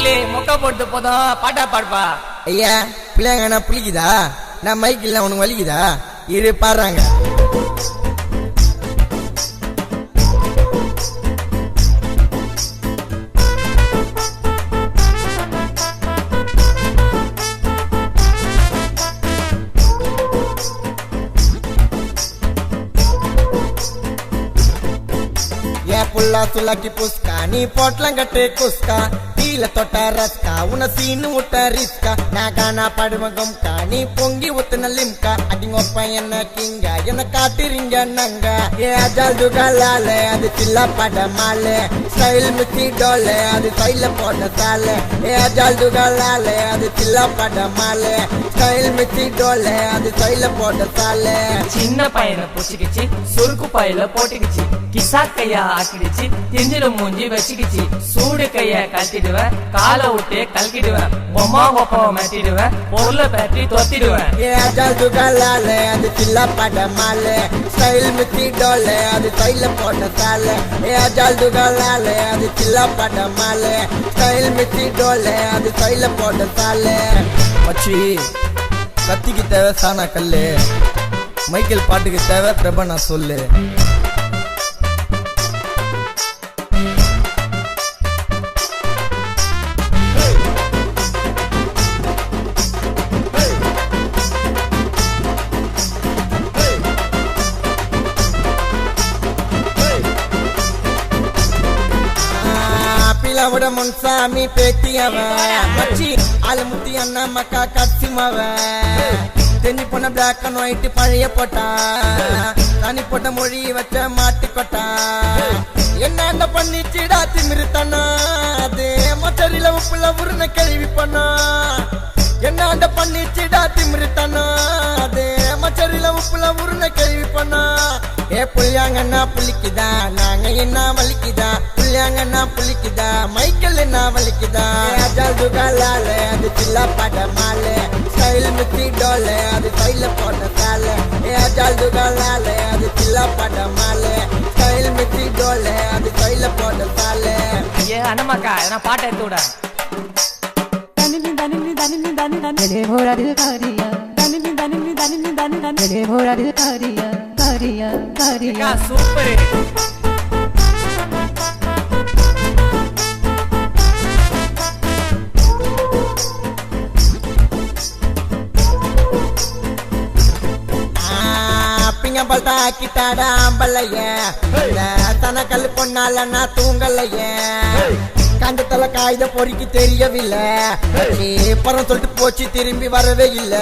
எங்க போட்டு போதும் பாட்டா பாடுப்பா. ஐயா பிள்ளைங்க நான் புளிக்குதா? நான் மைக்கில் உனக்கு வலிக்குதா? இரு பாடுறாங்க. ஏ புல்லா சுல்லாக்கி புஸ்கா? நீ போட்லாம் கட்டு குஸ்கா. கீழ தொட்ட ரஸ்கா உன சீனு விட்ட ரிஸ்கா. நான் காணா படுமகம் கா நீ பொங்கி ஊத்துன லிம்கா. அடிங்கொப்ப என்ன கிங்க என்ன காட்டுறீங்க நங்க. ஏ அஜால் துகலால அது சில்ல பட மால ஸ்டைல் மிச்சி டோல அது கையில போட்ட சால. ஏ அஜால் துகலால அது சில்ல பட மால ஸ்டைல் மிச்சி டோல அது கையில போட்ட சால. சின்ன பையனை புடிச்சுக்கிச்சு சுருக்கு பையில போட்டுக்கிச்சு. கிசா கைய ஆக்கிடுச்சு திஞ்சில மூஞ்சி வச்சுக்கிச்சு. சூடு கைய மாட்டிடுவேன் காலை விட்டு கல்கிடுவேன் பொம்மா ஒப்பாவை மாட்டிடுவேன். பொருளை பற்றி தொத்திடுவேன். ஏ அஜால் அது சில்ல பட ஸ்டைல் மிச்சி டோல அது கையில போட்ட சால ஏ அஜால் துகலால அது சில்ல பட மால ஸ்டைல் மிச்சி டோல அது கையில போட்ட சால மச்சி கத்திக்கு தேவை சானா கல்லு மைக்கேல் பாட்டுக்கு தேவை பிரபா சொல்லு. பிளவுட முன்சாமி பேத்தியவன் மச்சி ஆலமுத்தி அண்ணா மக்கா கத்திமவன் தென்னி போன பிளாக் அண்ட் ஒயிட் பழைய போட்டான் தனி போட்ட மொழி வச்ச மாட்டி கொட்டான் என்ன பண்ணிச்சுடா திமிருத்தானா? அது மச்சரில உப்புல உருன கேள்வி பண்ணா. என்ன பண்ணிச்சுடா திமிருத்தானா? அது மச்சரில உப்புல உருன கேள்வி பண்ணா. ஏ புள்ளியாங்கண்ணா புளிக்குதா நாங்க என்ன வலிக்குதா? புள்ளியாங்கண்ணா புளிக்குதா மைக்கேல் என்ன வலிக்குதா? அஜால் துகாலால அது சில்ல பட மால ஸ்டைல் மித்தி டோல அது கையில போட்ட சால. ஏ அஜால் துகாலால அது சில்ல பட மால ஸ்டைல் மித்தி டோல அது கையில போட்ட சால. ஐயே அண்ணமாக்கா எதனா பாட்டை எடுத்து விட. Danini, danini, danini, danini, danini. Devora de super பிங்க பல்தா கிட்டாடா அம்பலைய. தனக்கல் பொண்ணால நான் தூங்கலைய. கண்ட தலை காய்த பொறிக்கு தெரியவில்லை. பரம் சொல்லிட்டு போச்சு திரும்பி வரவே இல்ல.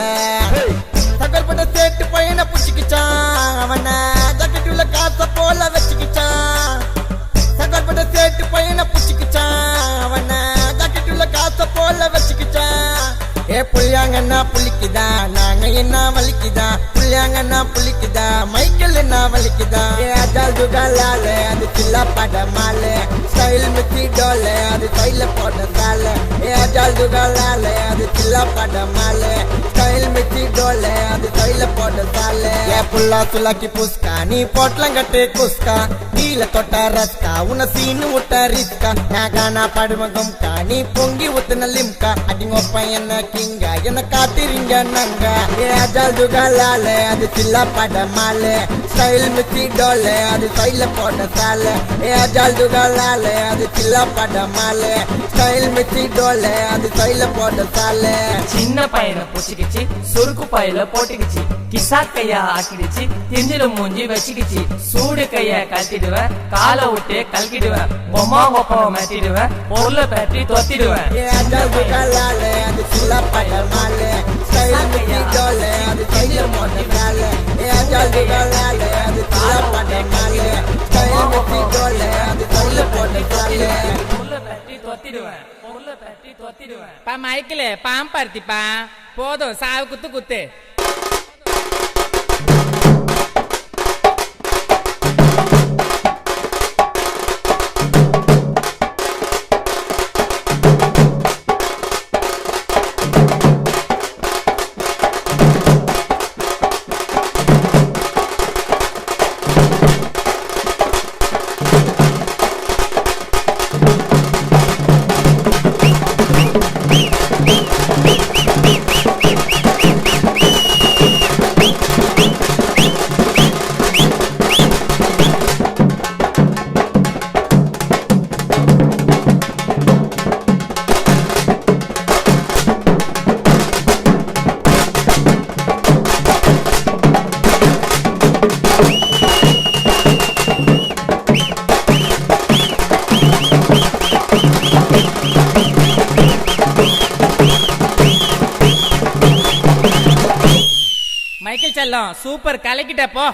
தகர்பட்ட சேட்டு பையனை புடிச்சுக்கிச்சான். அவனை ஜக்கெட்டுல காசை போல வச்சுக்கிச்சான். தகர்பட்ட சேட்டு பையனை புடிச்சுக்கிச்சான். ஏ புள்ளியாங்கன்னா புளிக்குதா? நாங்க என்ன வலிக்குதா? புள்ளியாங்கன்னா புளிக்குதா? மைக்கேல் என்ன வலிக்குதா? ஏ அஜால் துகாலால அது சில்லா பட மால ஸ்டைல் மித்தி டோல அது கையில போட்ட சால. ஏ அஜால் துகாலால அது சில்லா பட மால ஸ்டைல் மித்தி டோல அது கையில போட்ட சால. ஏ புல்லா சுல்லாக்கி புஸ்கா நீ போட்டலாம் கட்டு குஸ்கா. கீழ தொட்ட ரஸ்கா. உன சீனு விட்ட ரிஸ்கா. நாகானா படுமகம்கா நீ பொங்கி ஊத்துன லிம்கா. அடிங்கொப்ப என்ன கிங்க. என்ன காத்திரிங்க நங்க. ஏ துகாலால அது சில்ல பட மால ஸ்டைல் மிச்சி டோல அது சைல போட்ட சால. ஏ அஜால் துகாலால அது சில்ல பட மால ஸ்டைல் மிச்சி டோல அது சைல போட்ட சால. சின்ன பையனை புடிச்சுக்கிச்சு சுருக்கு பையில போட்டுக்கிச்சு. கிசா கைய ஆக்கிடுச்சு திஞ்சில மூஞ்சி வச்சுக்கிச்சு சூடு கைய கழட்டிடுவேன் காலை விட்டு கலக்கிடுவேன் பொம்மா ஒப்பாவை மாட்டிடுவேன் பொருளை பற்றி தொத்திடுவேன் பா மைக்கிள் பாம்பருத்திப்பா போதும் சாவு குத்து குத்து. Thank you. எல்லாம் சூப்பர் கலக்கிட்ட போ.